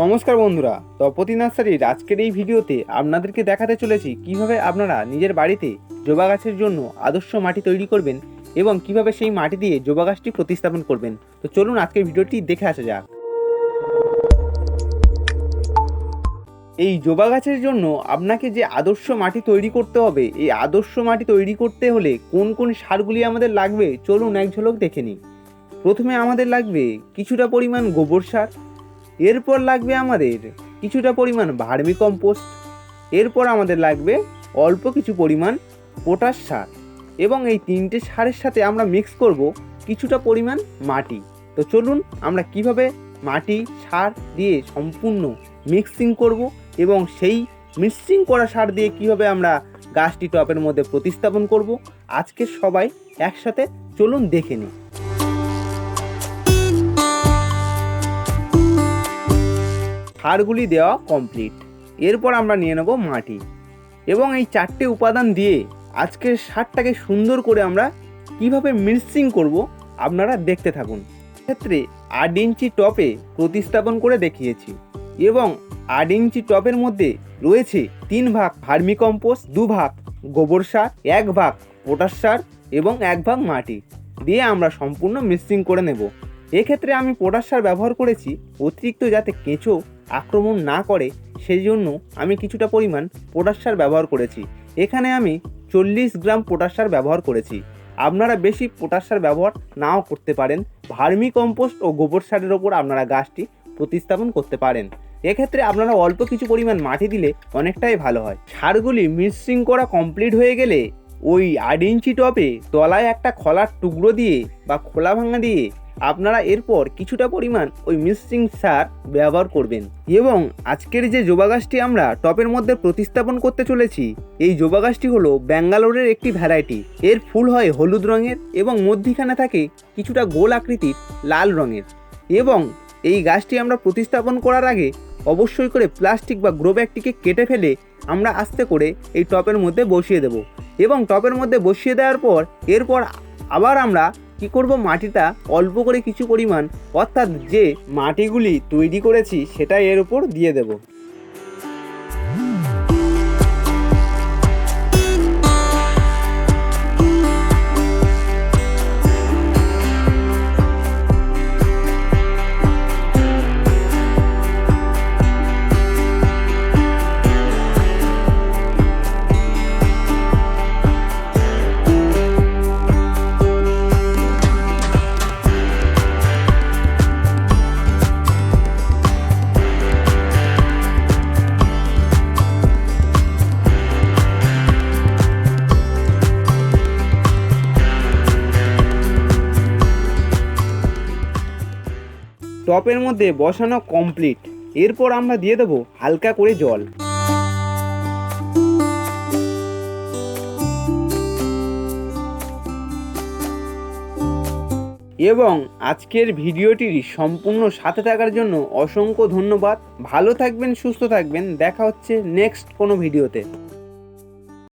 নমস্কার বন্ধুরা, তপতি নার্সারির আজকের এই ভিডিওতে আপনাদেরকে দেখাতে চলেছি কীভাবে আপনারা নিজের বাড়িতে জবা গাছের জন্য আদর্শ মাটি তৈরি করবেন এবং কীভাবে সেই মাটি দিয়ে জবা গাছটি প্রতিস্থাপন করবেন। তো চলুন আজকের ভিডিওটি দেখে আসা যাক। এই জবা গাছের জন্য আপনাকে যে আদর্শ মাটি তৈরি করতে হবে, এই আদর্শ মাটি তৈরি করতে হলে কোন কোন সারগুলি আমাদের লাগবে? চলুন এক ঝলক দেখে নিই। প্রথমে আমাদের লাগবে কিছুটা পরিমাণ গোবর সার এরপর লাগবে আমাদের কিছুটা পরিমাণ ভার্মি কম্পোস্ট, এরপর আমাদের লাগবে অল্প কিছু পরিমাণ পটাশ সার এবং এই তিনটে সারের সাথে আমরা মিক্স করব কিছুটা পরিমাণ মাটি। তো চলুন আমরা কীভাবে মাটি, সার দিয়ে সম্পূর্ণ মিক্সিং করব এবং সেই মিক্সিং করা সার দিয়ে কীভাবে আমরা গাছটি টপের মধ্যে প্রতিস্থাপন করব, আজকে সবাই একসাথে চলুন দেখে নিই। সারগুলি দেওয়া কমপ্লিট এরপর আমরা নিয়ে নেব মাটি। এবং এই চারটে উপাদান দিয়ে আজকের সারটাকে সুন্দর করে আমরা কীভাবে মিক্সিং করব আপনারা দেখতে থাকুন। ক্ষেত্রে আট ইঞ্চি টপে প্রতিস্থাপন করে দেখিয়েছি এবং আট ইঞ্চি টপের মধ্যে রয়েছে তিন ভাগ ভার্মি কম্পোস্ট দু ভাগ গোবর সার, এক ভাগ পটাশ সার এবং এক ভাগ মাটি দিয়ে আমরা সম্পূর্ণ মিক্সিং করে নেব। এক্ষেত্রে আমি পটাশ সার ব্যবহার করেছি অতিরিক্ত যাতে কেঁচো আক্রমণ না করে সেই জন্য আমি কিছুটা পরিমাণ পটাশ সার ব্যবহার করেছি। এখানে আমি চল্লিশ গ্রাম পটাশ সার ব্যবহার করেছি। আপনারা বেশি পটাশ সার ব্যবহার নাও করতে পারেন। ভার্মি কম্পোস্ট ও গোবর সারের ওপর আপনারা গাছটি প্রতিস্থাপন করতে পারেন। এক্ষেত্রে আপনারা অল্প কিছু পরিমাণ মাটি দিলে অনেকটাই ভালো হয়। সারগুলি মিক্সিং করা কমপ্লিট হয়ে গেলে ওই আট ইঞ্চি টপে তলায় একটা খোলার টুকরো দিয়ে বা খোলা ভাঙা দিয়ে আপনারা এরপর কিছুটা পরিমাণ ওই মিক্সিং সার ব্যবহার করবেন। এবং আজকের যে জবা গাছটি আমরা টপের মধ্যে প্রতিস্থাপন করতে চলেছি, এই জবা গাছটি হলো ব্যাঙ্গালোরের একটি ভ্যারাইটি। এর ফুল হয় হলুদ রঙের এবং মধ্যিখানে থাকে কিছুটা গোল আকৃতির লাল রঙের। এবং এই গাছটি আমরা প্রতিস্থাপন করার আগে অবশ্যই করে প্লাস্টিক বা গ্রো ব্যাগটিকে কেটে ফেলে আমরা আস্তে করে এই টপের মধ্যে বসিয়ে দেব। এবং টপের মধ্যে বসিয়ে দেওয়ার পর, এরপর আবার আমরা কি করব মাটিটা অল্প করে কিছু পরিমাণ, অর্থাৎ যে মাটিগুলি তৈরি করেছি সেটা এর উপর দিয়ে দেব। টপের মধ্যে বসানো কমপ্লিট এরপর আমরা দিয়ে দেবো হালকা করে জল। এবং আজকের ভিডিওটির সম্পূর্ণ সাথে থাকার জন্য অসংখ্য ধন্যবাদ। ভালো থাকবেন, সুস্থ থাকবেন। দেখা হচ্ছে নেক্সট কোনো ভিডিওতে।